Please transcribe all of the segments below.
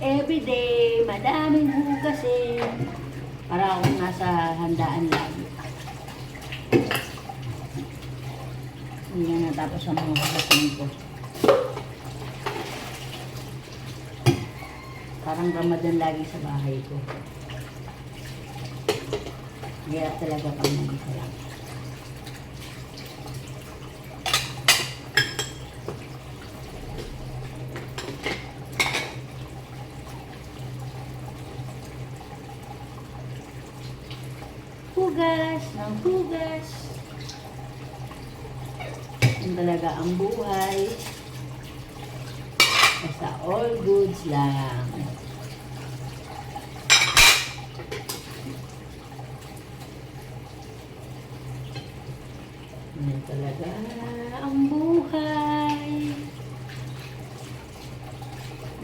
Everyday, madaming hugasin. Para akong nasa handaan lagi. Hindi na natapos ang mga hugasin ko. Parang ramadan lagi sa bahay ko. Hirap talaga pang mag-isa Hugas ng hugas. Yan talaga ang buhay. Basta all goods lang. Yan talaga ang buhay.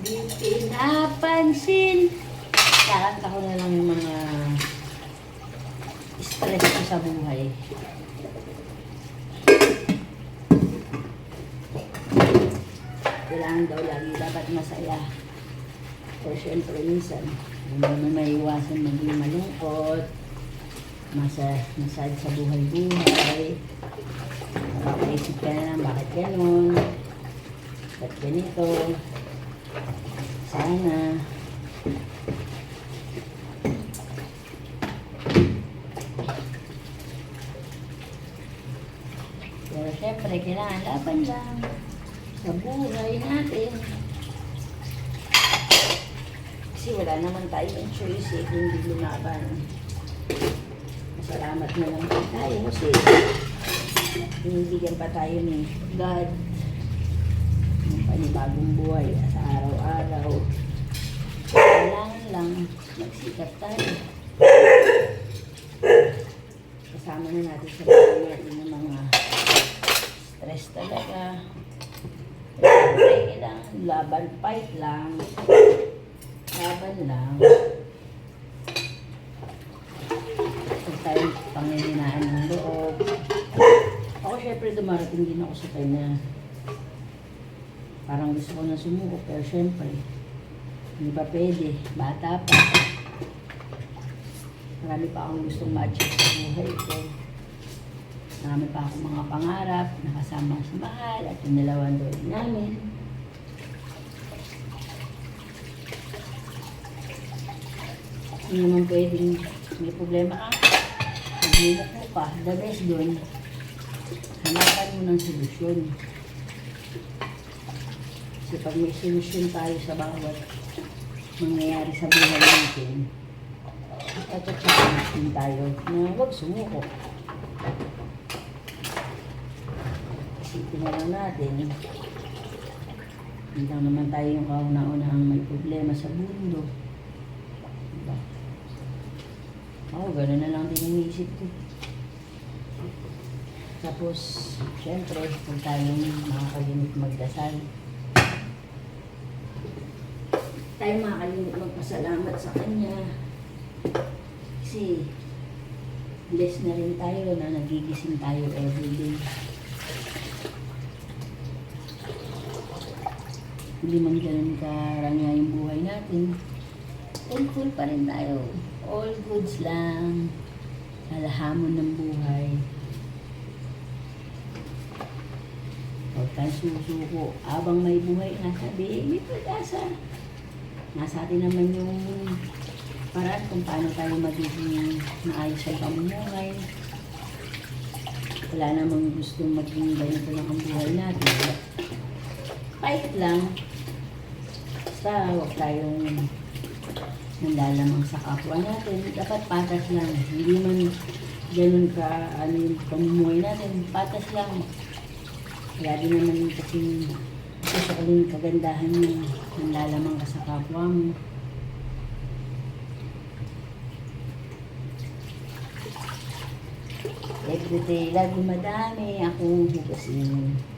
Di pinapansin. Kakanta ko na lang yung mga stress ko sa buhay. Kailangan daw lagi dapat masaya. Pero syempre minsan, hindi naman maiwasan maging malungkot. Masa, masad sa buhay-buhay. Nakakaisip ka na, bakit ganun? Ba't ganito? Sana. Kailangan laban lang sa buhay natin. Kasi wala naman tayong choice eh, hindi lumaban. Salamat na lang tayo kasi binibigyan pa tayo ni God ng panibagong buhay sa araw-araw. Kailangan lang magsikap tayo. Kasama na natin sa buhay natin yung mga talaga. Siyempre, kailangan laban, fight lang. Laban lang. Huwag tayong pangihinaan ng loob. Ako syempre dumarating din ako sa kanya. Parang gusto ko na sumuko, pero syempre, hindi pa pwede. Bata pa. Marami pa akong gustong ma-achieve sa buhay ko. Marami pa akong mga pangarap, nakasama sa mahal at yung dalawang doon namin. Hindi naman pwedeng may problema ka. Maglulok mo pa. The best doon, hanapan mo ng solusyon. Kasi pag may solusyon tayo sa bawat mangyayari sa buhay natin, at din tayo na huwag sumuko. Na lang natin, hindi naman tayo yung kauna-unahang may problema sa mundo. Diba? Ako, gano'n na lang din yung isip ko. Tapos, syempre, kung tayong makakalimit magdasal, tayo makakalimit magpasalamat sa Kanya. Kasi, blessed na rin tayo na nagigising tayo everyday. Hindi man ganun karangya yung buhay natin. Thankful pa rin tayo. All goods lang. Alahamon ng buhay. Huwag tayo susuko. Abang may buhay, nasa biyay, may pag-asa. Nasa atin naman yung paraan kung paano tayo magiging maayos sa pamumuhay. Wala namang gustong maging ganito lang ang buhay natin. Fight lang. Basta huwag tayong nanlalamang sa kapwa natin. Dapat patas lang. Hindi man ganun ka, ano yung pamumuhay natin. Patas lang. Kaya din naman kasi kasi sa kaling kagandahan mo, nanlalamang ka sa kapwa mo. Everyday, lagi madami akong hugasin.